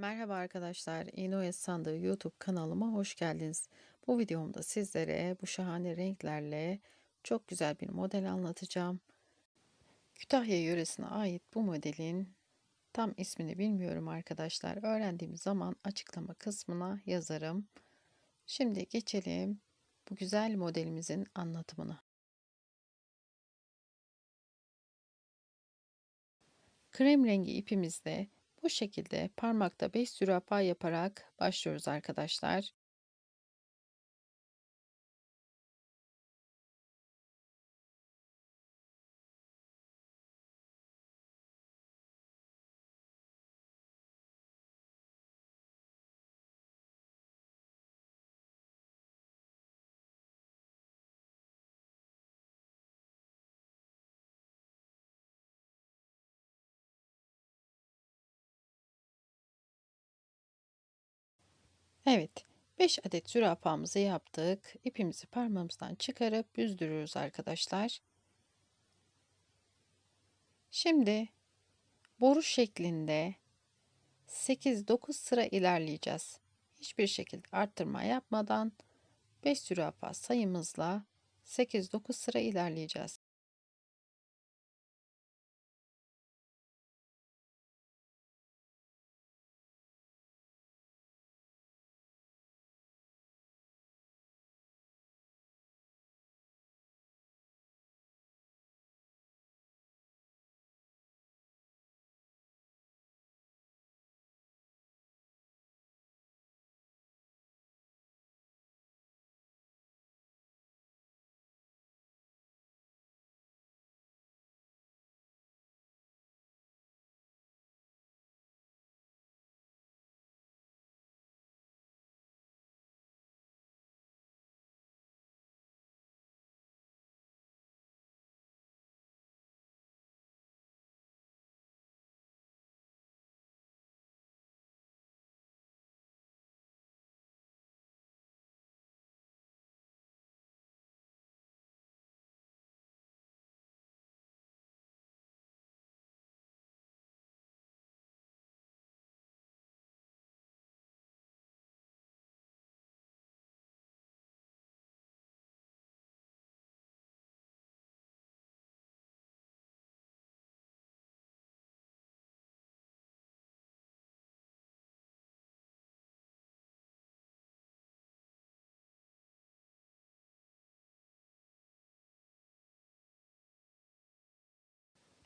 Merhaba arkadaşlar, İnoyes Sandığı YouTube kanalıma hoş geldiniz. Bu videomda sizlere bu şahane renklerle çok güzel bir model anlatacağım. Kütahya yöresine ait bu modelin tam ismini bilmiyorum arkadaşlar. Öğrendiğim zaman açıklama kısmına yazarım. Şimdi geçelim bu güzel modelimizin anlatımına. Krem rengi ipimizde bu şekilde parmakta 5 zürafa yaparak başlıyoruz arkadaşlar. Evet, 5 adet zürafamızı yaptık. İpimizi parmağımızdan çıkarıp büzdürüyoruz arkadaşlar. Şimdi boru şeklinde 8-9 sıra ilerleyeceğiz. Hiçbir şekilde arttırma yapmadan 5 zürafa sayımızla 8-9 sıra ilerleyeceğiz.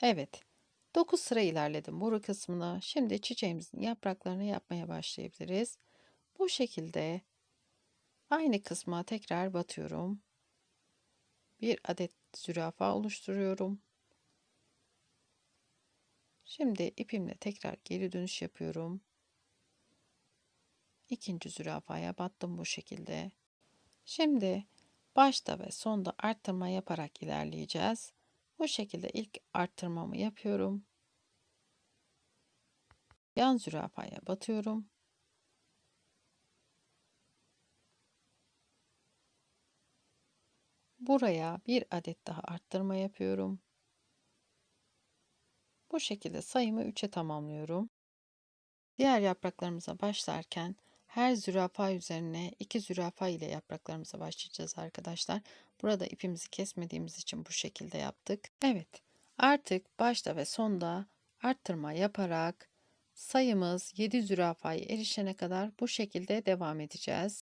Evet, 9 sıra ilerledim boru kısmına. Şimdi çiçeğimizin yapraklarını yapmaya başlayabiliriz. Bu şekilde aynı kısma tekrar batıyorum. Bir adet zürafa oluşturuyorum. Şimdi ipimle tekrar geri dönüş yapıyorum. İkinci zürafaya battım bu şekilde. Şimdi başta ve sonda arttırma yaparak ilerleyeceğiz. Bu şekilde ilk arttırmamı yapıyorum. Yan zürafaya batıyorum. Buraya bir adet daha arttırma yapıyorum. Bu şekilde sayımı 3'e tamamlıyorum. Diğer yapraklarımıza başlarken her zürafa üzerine iki zürafa ile yapraklarımıza başlayacağız arkadaşlar. Burada ipimizi kesmediğimiz için bu şekilde yaptık. Evet artık başta ve sonda arttırma yaparak sayımız 7 zürafayı erişene kadar bu şekilde devam edeceğiz.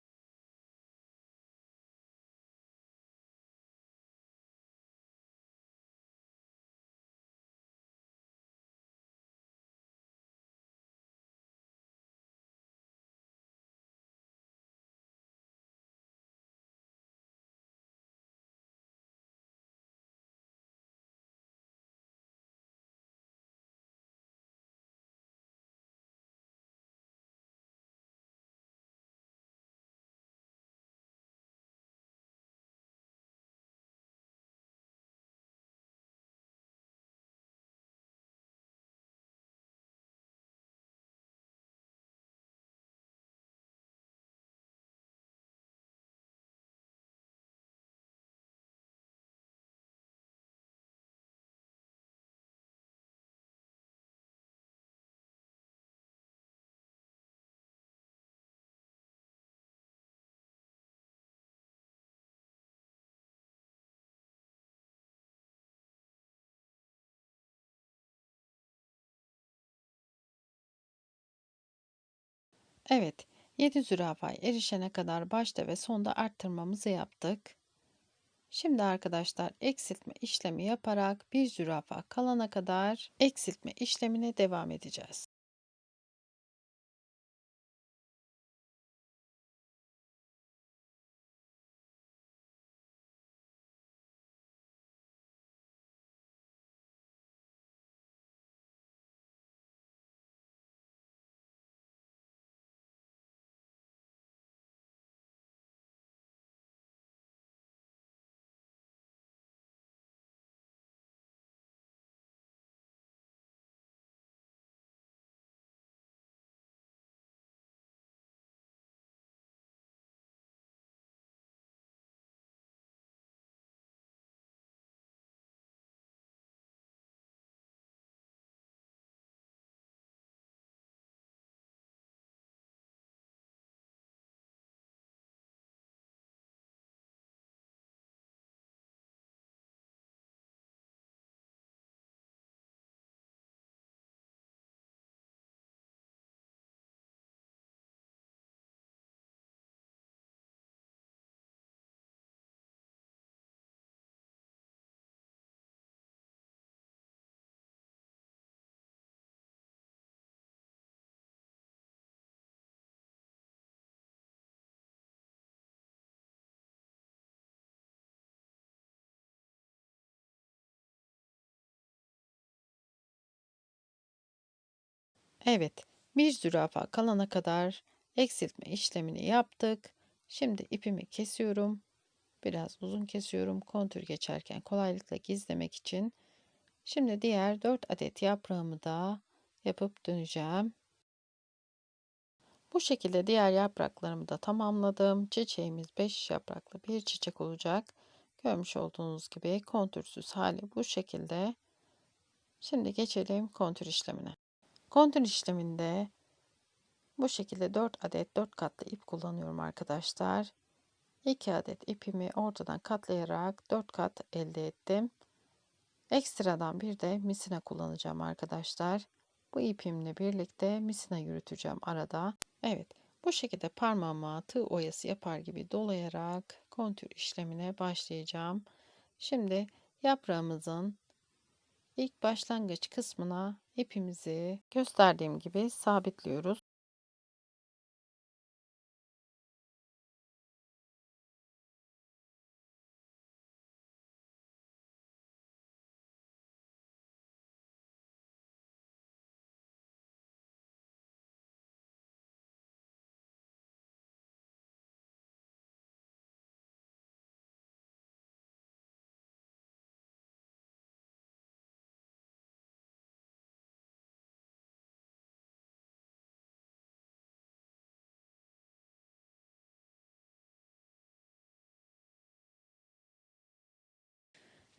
Evet, 7 zürafaya erişene kadar başta ve sonda arttırmamızı yaptık. Şimdi arkadaşlar eksiltme işlemi yaparak bir zürafa kalana kadar eksiltme işlemine devam edeceğiz. Evet, bir zürafa kalana kadar eksiltme işlemini yaptık. Şimdi ipimi kesiyorum. Biraz uzun kesiyorum. Kontür geçerken kolaylıkla gizlemek için. Şimdi diğer 4 adet yaprağımı da yapıp döneceğim. Bu şekilde diğer yapraklarımı da tamamladım. Çiçeğimiz 5 yapraklı bir çiçek olacak. Görmüş olduğunuz gibi kontürsüz hali bu şekilde. Şimdi geçelim kontür işlemine. Kontür işleminde bu şekilde 4 adet 4 katlı ip kullanıyorum arkadaşlar. 2 adet ipimi ortadan katlayarak 4 kat elde ettim. Ekstradan bir de misina kullanacağım arkadaşlar. Bu ipimle birlikte misina yürüteceğim arada. Evet bu şekilde parmağıma tığ oyası yapar gibi dolayarak kontür işlemine başlayacağım. Şimdi yaprağımızın ilk başlangıç kısmına ipimizi gösterdiğim gibi sabitliyoruz.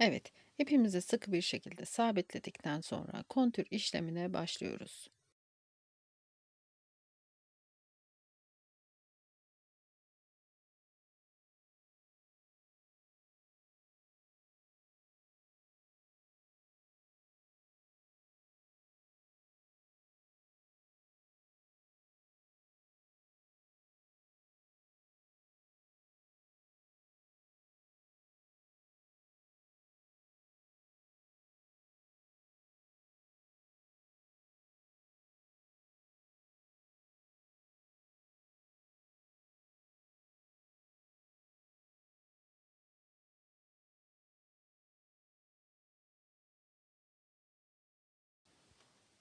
Evet, ipimizi sıkı bir şekilde sabitledikten sonra kontür işlemine başlıyoruz.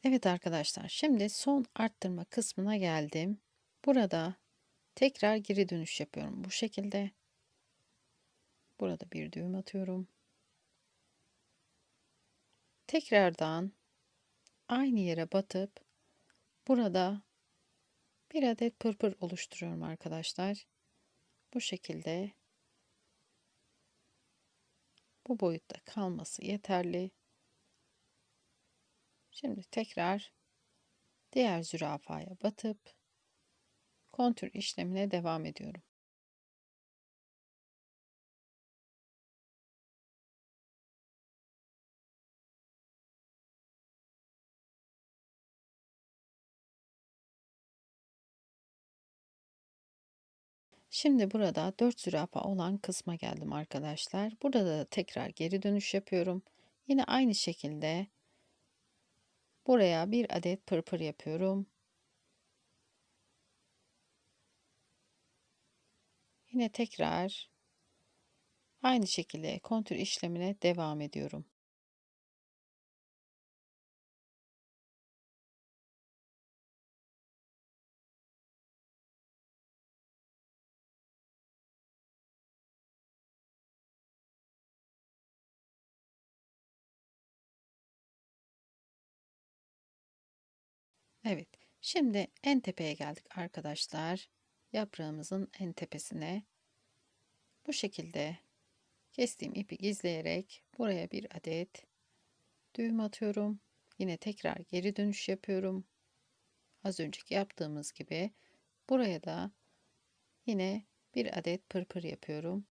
Evet arkadaşlar, şimdi son arttırma kısmına geldim. Burada tekrar geri dönüş yapıyorum. Bu şekilde. Burada bir düğüm atıyorum. Tekrardan aynı yere batıp burada bir adet pırpır oluşturuyorum arkadaşlar. Bu şekilde bu boyutta kalması yeterli. Şimdi tekrar diğer zürafaya batıp kontür işlemine devam ediyorum. Şimdi burada 4 zürafa olan kısma geldim arkadaşlar. Burada da tekrar geri dönüş yapıyorum. Yine aynı şekilde buraya bir adet pırpır yapıyorum. Yine tekrar aynı şekilde kontür işlemine devam ediyorum. Evet. Şimdi en tepeye geldik arkadaşlar. Yaprağımızın en tepesine bu şekilde kestiğim ipi gizleyerek buraya bir adet düğüm atıyorum. Yine tekrar geri dönüş yapıyorum. Az önceki yaptığımız gibi buraya da yine bir adet pırpır yapıyorum.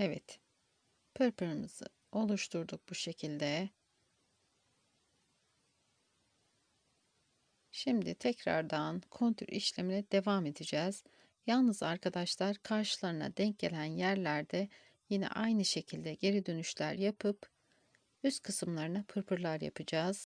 Evet. Pırpırımızı oluşturduk bu şekilde. Şimdi tekrardan kontür işlemine devam edeceğiz. Yalnız arkadaşlar karşılarına denk gelen yerlerde yine aynı şekilde geri dönüşler yapıp üst kısımlarına pırpırlar yapacağız.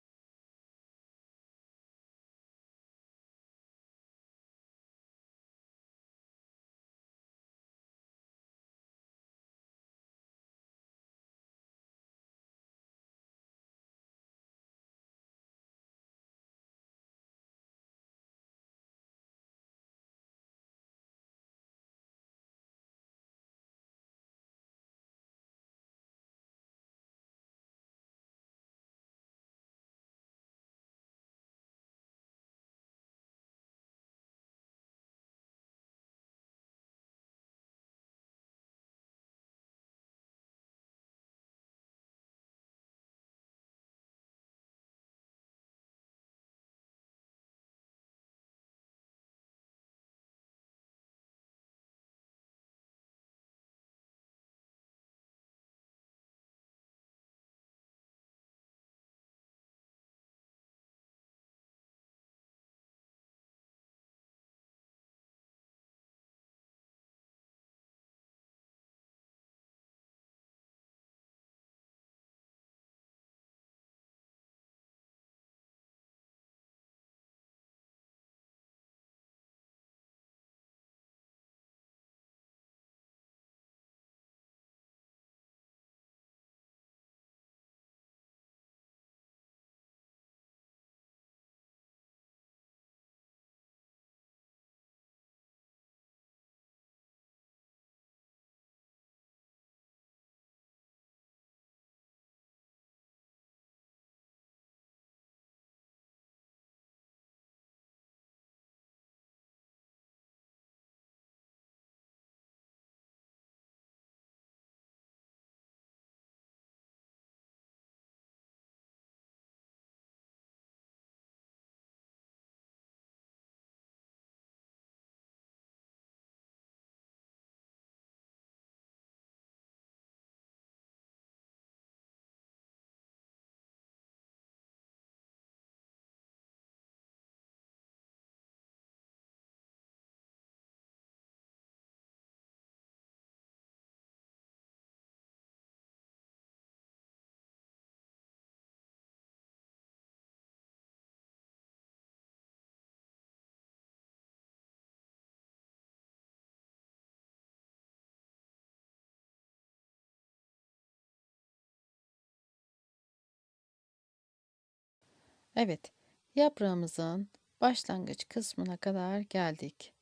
Evet, yaprağımızın başlangıç kısmına kadar geldik.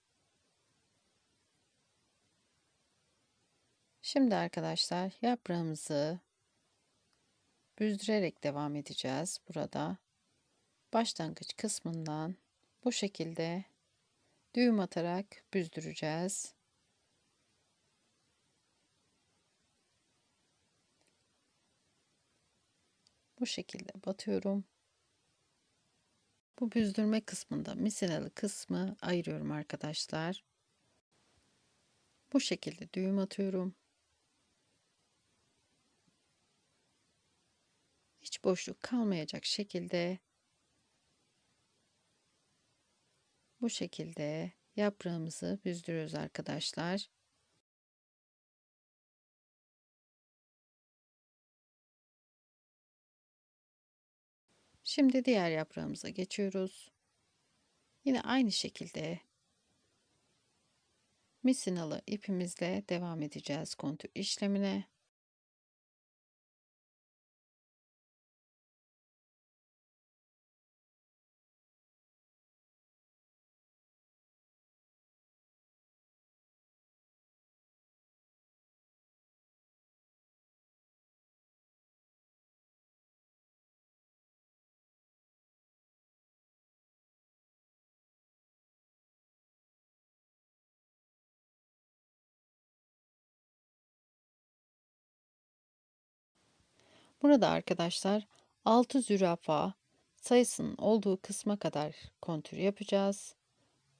Şimdi arkadaşlar yaprağımızı büzdürerek devam edeceğiz burada. Başlangıç kısmından bu şekilde düğüm atarak büzdüreceğiz. Bu şekilde batıyorum. Bu büzdürme kısmında misinalı kısmı ayırıyorum arkadaşlar. Bu şekilde düğüm atıyorum. hiç boşluk kalmayacak şekilde bu şekilde yaprağımızı büzdürüyoruz arkadaşlar. Şimdi diğer yaprağımıza geçiyoruz. Yine aynı şekilde misinalı ipimizle devam edeceğiz kontür işlemine. Burada arkadaşlar 6 zürafa sayısının olduğu kısma kadar kontür yapacağız.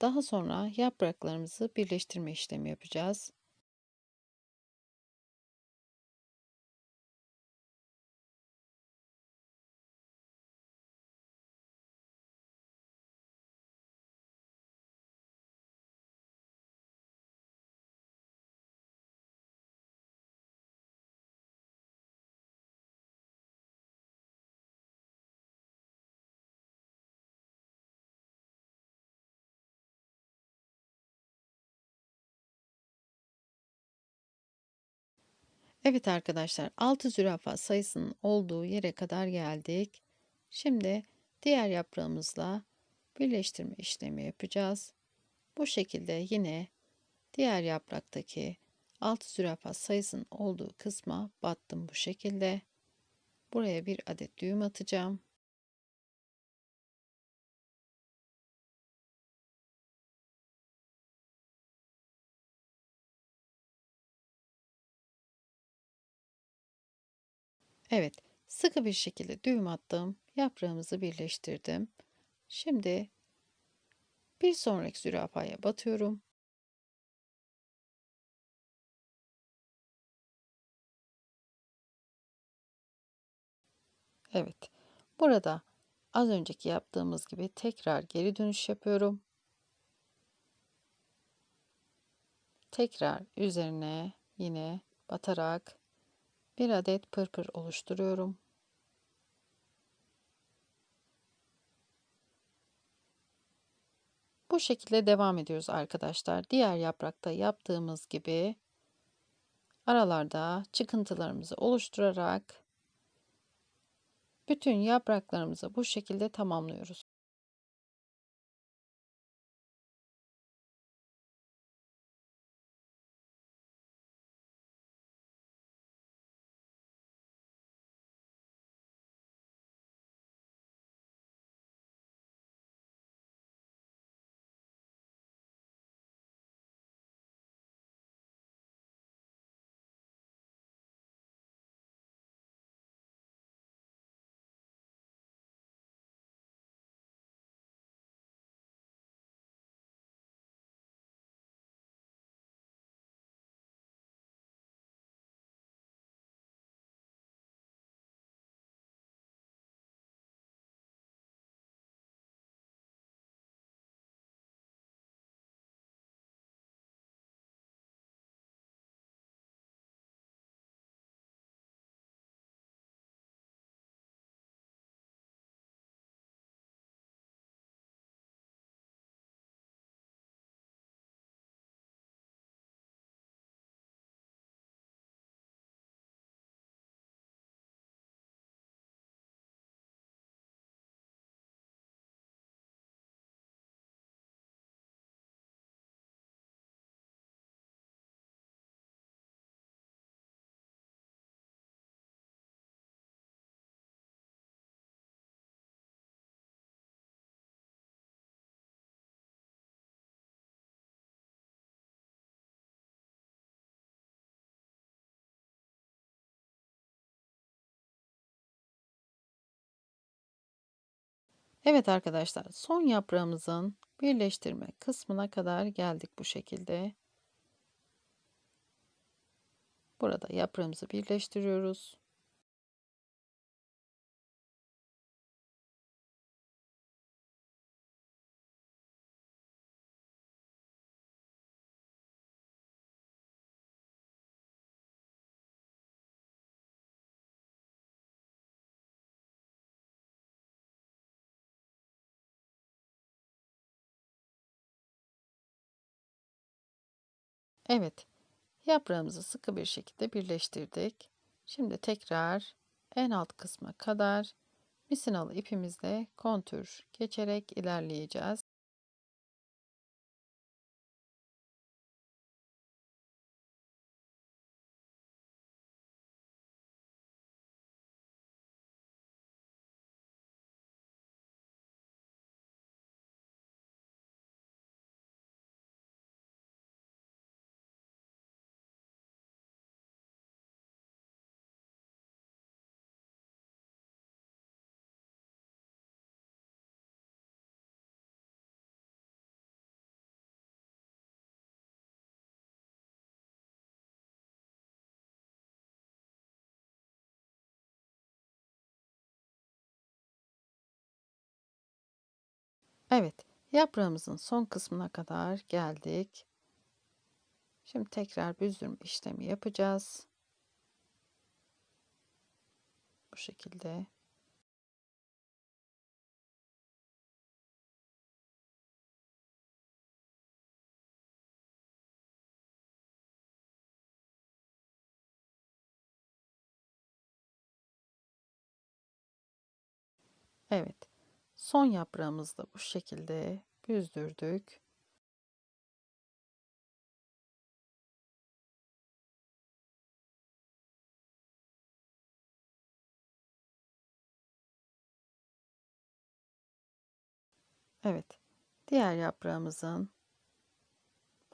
Daha sonra yapraklarımızı birleştirme işlemi yapacağız. Evet arkadaşlar 6 zürafa sayısının olduğu yere kadar geldik. Şimdi diğer yaprağımızla birleştirme işlemi yapacağız. Bu şekilde yine diğer yapraktaki 6 zürafa sayısının olduğu kısma battım bu şekilde. Buraya bir adet düğüm atacağım. Evet, sıkı bir şekilde düğüm attım. Yaprağımızı birleştirdim. Şimdi bir sonraki zürafaya batıyorum. Evet. Burada az önceki yaptığımız gibi tekrar geri dönüş yapıyorum. Tekrar üzerine yine batarak bir adet pırpır oluşturuyorum. Bu şekilde devam ediyoruz arkadaşlar. Diğer yaprakta yaptığımız gibi aralarda çıkıntılarımızı oluşturarak bütün yapraklarımızı bu şekilde tamamlıyoruz. Evet arkadaşlar son yaprağımızın birleştirme kısmına kadar geldik bu şekilde. Burada yaprağımızı birleştiriyoruz. Evet, yaprağımızı sıkı bir şekilde birleştirdik. Şimdi tekrar en alt kısma kadar misinalı ipimizle kontür geçerek ilerleyeceğiz. Evet, yaprağımızın son kısmına kadar geldik. Şimdi tekrar büzdürme işlemi yapacağız. Bu şekilde. Evet. Son yaprağımızı da bu şekilde büzdürdük. Evet. Diğer yaprağımızın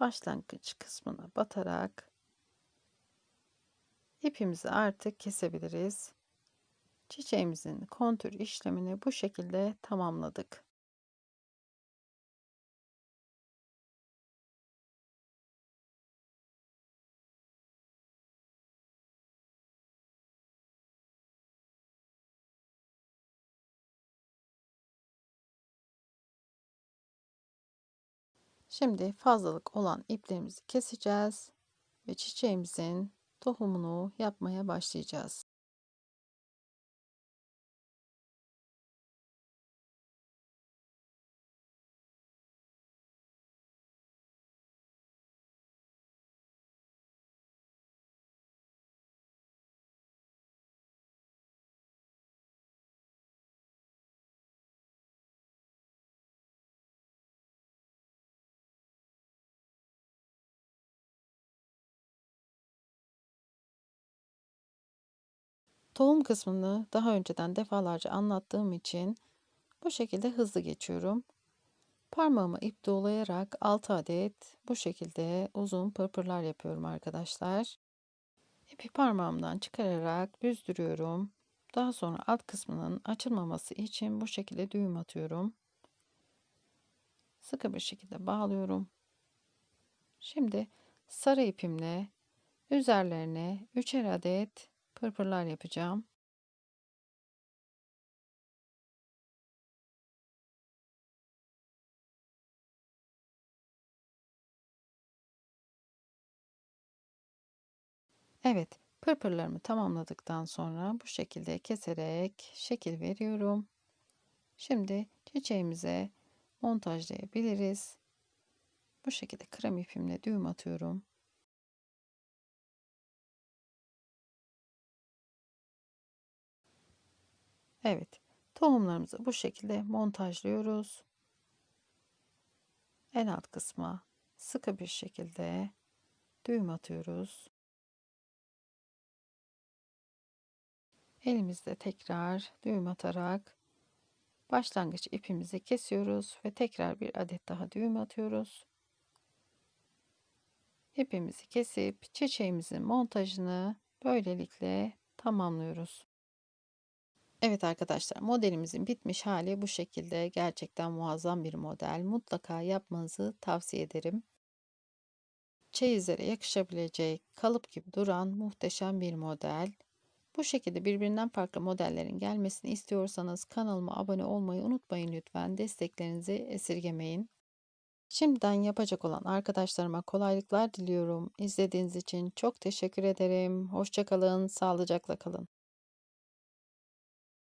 başlangıç kısmına batarak ipimizi artık kesebiliriz. Çiçeğimizin kontür işlemini bu şekilde tamamladık. Şimdi fazlalık olan iplerimizi keseceğiz ve çiçeğimizin tohumunu yapmaya başlayacağız. Tohum kısmını daha önceden defalarca anlattığım için bu şekilde hızlı geçiyorum. Parmağımı ip dolayarak 6 adet bu şekilde uzun pırpırlar yapıyorum arkadaşlar. İpi parmağımdan çıkararak büzdürüyorum. Daha sonra alt kısmının açılmaması için bu şekilde düğüm atıyorum. Sıkı bir şekilde bağlıyorum. Şimdi sarı ipimle üzerlerine 3'er adet pırpırlar yapacağım. Evet, pırpırlarımı tamamladıktan sonra bu şekilde keserek şekil veriyorum. Şimdi çiçeğimize montajlayabiliriz. Bu şekilde krem ipimle düğüm atıyorum. Evet, tohumlarımızı bu şekilde montajlıyoruz. En alt kısma sıkı bir şekilde düğüm atıyoruz. Elimizde tekrar düğüm atarak başlangıç ipimizi kesiyoruz ve tekrar bir adet daha düğüm atıyoruz. İpimizi kesip çiçeğimizin montajını böylelikle tamamlıyoruz. Evet arkadaşlar modelimizin bitmiş hali bu şekilde gerçekten muazzam bir model. Mutlaka yapmanızı tavsiye ederim. Çeyizlere yakışabilecek kalıp gibi duran muhteşem bir model. Bu şekilde birbirinden farklı modellerin gelmesini istiyorsanız kanalıma abone olmayı unutmayın lütfen. Desteklerinizi esirgemeyin. Şimdiden yapacak olan arkadaşlarıma kolaylıklar diliyorum. İzlediğiniz için çok teşekkür ederim. Hoşçakalın, sağlıcakla kalın.